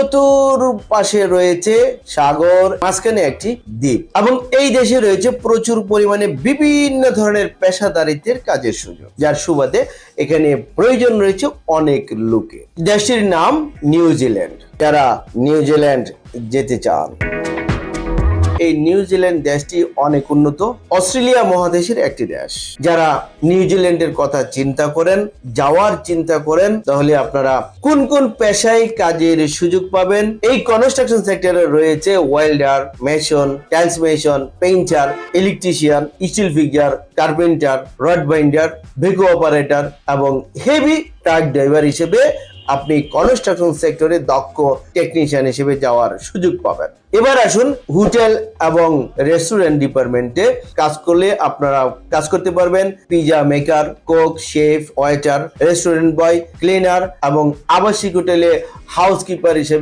চতুর্পাশে রয়েছে সাগর, মাঝখানে একটি দ্বীপ এবং এই দেশে রয়েছে প্রচুর পরিমাণে বিভিন্ন ধরনের পেশাদারিত্বের কাজের সুযোগ, যার সুবাদে এখানে প্রয়োজন রয়েছে অনেক লোকে। দেশটির নাম নিউজিল্যান্ড। যারা নিউজিল্যান্ড যেতে চান। এই নিউজিল্যান্ড দেশটি অনেক উন্নত। অস্ট্রেলিয়া মহাদেশের একটি দেশ। যারা নিউজিল্যান্ডের কথা চিন্তা করেন, যাওয়ার চিন্তা করেন, তাহলে আপনারা কোন কোন পেশায় কাজের সুযোগ পাবেন? এই কনস্ট্রাকশন সেক্টরে রয়েছে welder mason tiles mason painter electrician steel fixer carpenter rod binder ভেকো operator এবং হেভি ট্রাক ড্রাইভার হিসেবে আপনি কনস্ট্রাকশন সেক্টরে দক্ষ টেকনিশিয়ান হিসেবে যাওয়ার সুযোগ পাবেন। এবার আসুন হোটেল এবং রেস্টুরেন্ট ডিপার্টমেন্টে কাজ করলে আপনারা কাজ করতে পারবেন। Pizza maker cook chef waiter restaurant boy cleaner এবং আবাসিক হোটেলে হাউসকিপার হিসেবে